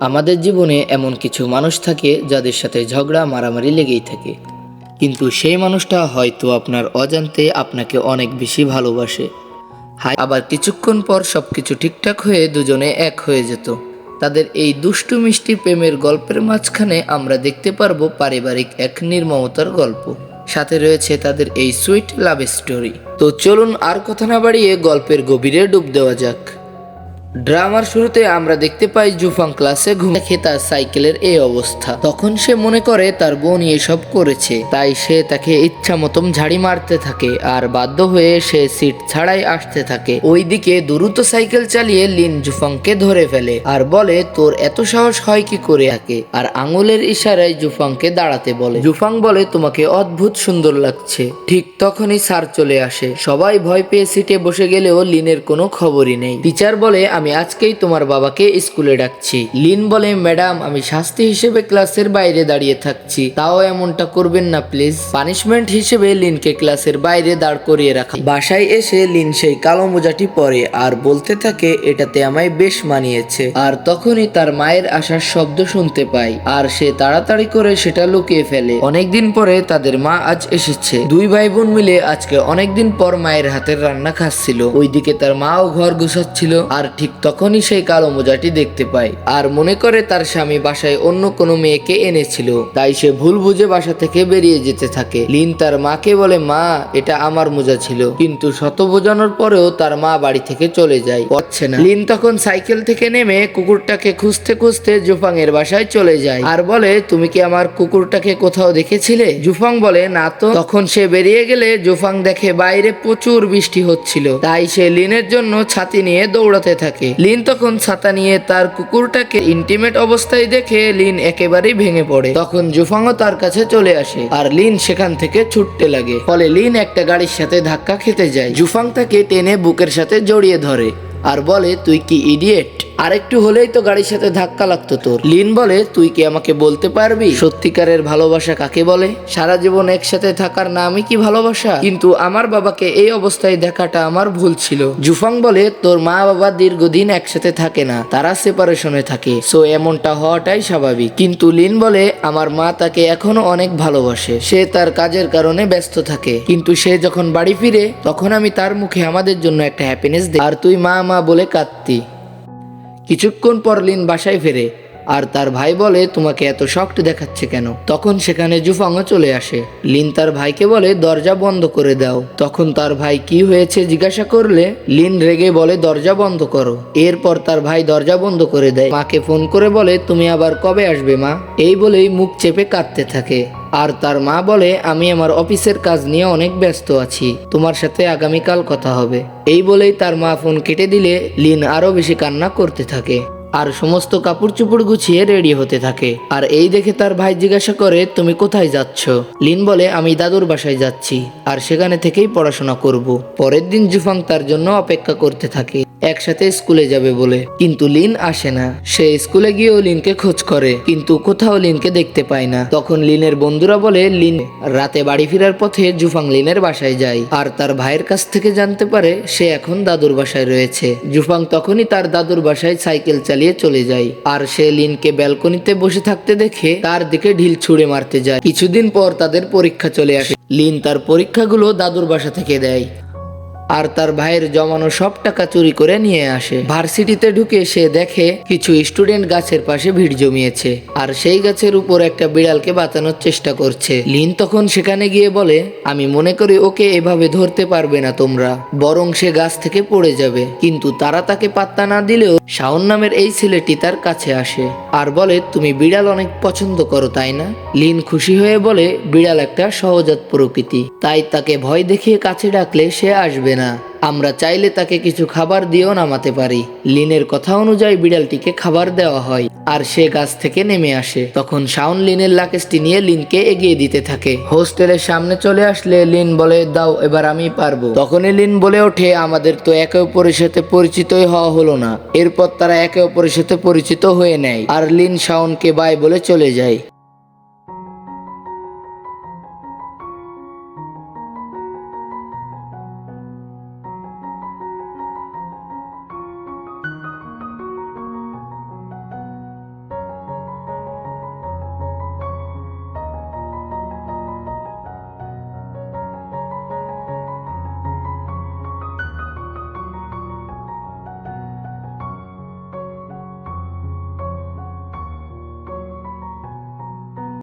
আমাদের জীবনে এমন কিছু মানুষ থাকে যাদের সাথে ঝগড়া, মারামারি লেগেই থাকে। কিন্তু সেই মানুষটা হয়তো আপনার অজান্তে আপনাকে অনেক বেশি ভালোবাসে। হাই আবার কিছুক্ষণ পর সব কিছু ঠিকঠাক হয়ে দুজনে এক হয়ে যেত। তাদের এই দুষ্টু মিষ্টি প্রেমের গল্পের মাঝখানে আমরা দেখতে পারব পারিবারিক এক নির্মমতার গল্প। সাথে রয়েছে তাদের এই সুইট লাভ স্টোরি। তো চলুন আর কথা না বাড়িয়ে গল্পের গভীরে ডুব দেওয়া যাক। ড্রামার শুরুতে আমরা দেখতে পাই জুফাং ক্লাসে ঘুম দেখে তার সাইকেলের এই অবস্থা। তখন সে মনে করে তার বোন এসব করেছে, তাই সে তাকে ইচ্ছা মতন ঝাড়ি মারতে থাকে আর বাধ্য হয়ে সে সিট ছাড়াই আসতে থাকে। ওইদিকে দ্রুত সাইকেল চালিয়ে লিন জুফাংকে ধরে ফেলে আর বলে, তোর এত সাহস হয় কি করে থাকে আর আঙুলের ইশারায় জুফাংকে দাঁড়াতে বলে। জুফাং বলে, তোমাকে অদ্ভুত সুন্দর লাগছে। ঠিক তখনই স্যার চলে আসে। সবাই ভয় পেয়ে সিটে বসে গেলেও লিনের কোনো খবরই নেই। টিচার বলে আমি আজকেই তোমার বাবাকে স্কুলে ডাকছি। লিন বলে, ম্যাডাম, আমি শাস্তি হিসেবে ক্লাসের বাইরে দাঁড়িয়ে থাকছি। তাও এমনটা করবেন না, প্লিজ। পানিশমেন্ট হিসেবে লিনকে ক্লাসের বাইরে দাঁড় করিয়ে রাখা। বাসায় এসে লিন সেই কালো মোজাটি পরে আর বলতে থাকে, এটাতে আমায় বেশ মানিয়েছে। আর তখনই তার মায়ের আসার শব্দ শুনতে পায় আর সে তাড়াতাড়ি করে সেটা লুকিয়ে ফেলে। অনেকদিন পরে তাদের মা আজ এসেছে। দুই ভাই বোন মিলে আজকে অনেকদিন পর মায়ের হাতের রান্না খাচ্ছিল। ওইদিকে তার মাও ঘর গুছাচ্ছিল, আর ঠিক তখনই সেই কালো মোজাটি দেখতে পায়। আর মনে করে তার স্বামী বাসায় অন্য কোনো মেয়েকে এনেছিল। তাই সে ভুল বুঝে বাসা থেকে বেরিয়ে যেতে থাকে। লিন তার মাকে বলে, মা, এটা আমার মোজা ছিল। কিন্তু শত বোঝানোর পরেও তার মা বাড়ি থেকে চলে যায়। পাচ্ছে না। লিন তখন সাইকেল থেকে নেমে কুকুরটাকে খুঁজতে খুঁজতে জুফাং এর বাসায় চলে যায়। আর বলে, তুমি কি আমার কুকুরটাকে কোথাও দেখেছিলে? জুফাং বলে, না তো। তখন সে বেরিয়ে গেলে জুফাং দেখে বাইরে প্রচুর বৃষ্টি হচ্ছিল। তাই সে লিনের জন্য ছাতি নিয়ে দৌড়াতে থাকে। লিন তখন ছাতা নিয়ে তার কুকুরটাকে ইন্টিমেট অবস্থায় দেখে লিন একেবারেই ভেঙে পড়ে। তখন জুফাংও তার কাছে চলে আসে আর লিন সেখান থেকে ছুটতে লাগে। ফলে লিন একটা গাড়ির সাথে ধাক্কা খেতে যায়। জুফাং তাকে টেনে বুকের সাথে জড়িয়ে ধরে আর বলে, তুই কি ইডিয়েট আরেকটু হলেই তো গাড়ির সাথে ধাক্কা লাগতো তোর। লিন বলে, তুই কি আমাকে বলতে পারবি? সত্যিকারের ভালোবাসা কাকে বলে? সারা জীবন একসাথে থাকার নামই কি ভালোবাসা? কিন্তু আমার বাবাকে এই অবস্থায় দেখাটা আমার ভুল ছিল। জুফাং বলে, তোর মা বাবা দীর্ঘদিন একসাথে থাকে না, তারা সেপারেশনে থাকে। সো এমনটা হওয়াটাই স্বাভাবিক। কিন্তু লিন বলে, আমার মা তাকে এখনও অনেক ভালোবাসে। সে তার কাজের কারণে ব্যস্ত থাকে। কিন্তু সে যখন বাড়ি ফিরে, তখন আমি তার মুখে আমাদের জন্য একটা হ্যাপিনেস দিই আর তুই মা মা বলে কাঁদতি। কিছুক্ষণ পর লিন বাসায় ফেরে আর তার ভাই বলে, তোমাকে এত শক্ট দেখাচ্ছে কেন? তখন সেখানে জুফাংও চলে আসে। লিন তার ভাইকে বলে, দরজা বন্ধ করে দাও। তখন তার ভাই কি হয়েছে জিজ্ঞাসা করলে, লিন রেগে বলে, দরজা বন্ধ করো। এরপর তার ভাই দরজা বন্ধ করে দেয়। মাকে ফোন করে বলে, তুমি আবার কবে আসবে, মা? এই বলেই মুখ চেপে কাঁদতে থাকে। আর তার মা বলে, আমি আমার অফিসের কাজ নিয়ে অনেক ব্যস্ত আছি। তোমার সাথে আগামীকাল কথা হবে। এই বলেই তার মা ফোন কেটে দিলে, লিন আরও বেশি কান্না করতে থাকে। আর সমস্ত কাপড় চুপড় গুছিয়ে রেডি হতে থাকে। আর এই দেখে তার ভাই জিজ্ঞাসা করে, তুমি কোথায় যাচ্ছ? লিন বলে, আমি দাদুর বাসায় যাচ্ছি, আর সেখানে থেকেই পড়াশোনা করব। পরের দিন জুফাং তার জন্য অপেক্ষা করতে থাকে। একসাথে স্কুলে যাবে বলে। কিন্তু লিন আসে না। সে স্কুলে গিয়েও লিনকে খোঁজ করে, কিন্তু কোথাও লিনকে দেখতে পায় না। তখন লিনের বন্ধুরা বলে, লিন রাতে বাড়ি ফেরার পথে জুফাং লিনের বাসায় যায়। আর তার ভাইয়ের কাছ থেকে জানতে পারে, সে এখন দাদুর বাসায় রয়েছে। জুফাং তখনই তার দাদুর বাসায় সাইকেল চালিয়ে চলে যায়। আর সে লিনকে ব্যালকনিতে বসে থাকতে দেখে, তার দিকে ঢিল ছুঁড়ে মারতে যায়। কিছুদিন পর তাদের পরীক্ষা চলে আসে। লিন তার পরীক্ষাগুলো দাদুর বাসা থেকে দেয়। আর তার ভাইয়ের জমানো সব টাকা চুরি করে নিয়ে আসে। ভার্সিটিতে ঢুকে সে দেখে কিছু স্টুডেন্ট গাছের পাশে ভিড় জমিয়েছে আর সেই গাছের উপর একটা বিড়ালকে বাঁচানোর চেষ্টা করছে। লিন তখন সেখানে গিয়ে বলে, আমি মনে করি ওকে এভাবে ধরতে পারবে না তোমরা। বরং সে গাছ থেকে পড়ে যাবে। কিন্তু তারা তাকে পাত্তা না দিলেও শাওন নামের এই ছেলেটি তার কাছে আসে আর বলে, তুমি বিড়াল অনেক পছন্দ করো, তাই না? লিন খুশি হয়ে বলে, বিড়াল একটা সহজাত প্রকৃতি। তাই তাকে ভয় দেখিয়ে কাছে ডাকলে সে আসবে না। আমরা চাইলে তাকে কিছু খাবার দিয়েও নামাতে পারি। লিনের কথা অনুযায়ী বিড়ালটিকে খাবার দেওয়া হয়। আর সে গাছ থেকে নেমে আসে। তখন শাওন লিনের লাকেজটি নিয়ে লিনকে এগিয়ে দিতে থাকে। হোস্টেলের সামনে চলে আসলে লিন বলে, দাও, এবার আমি পারব। তখনই লিন বলে ওঠে, আমাদের তো একে অপরের সাথে পরিচিতই হওয়া হলো না। এরপর তারা একে অপরের সাথে পরিচিত হয়ে নেয়। আর লিন শাওনকে বাই বলে চলে যায়।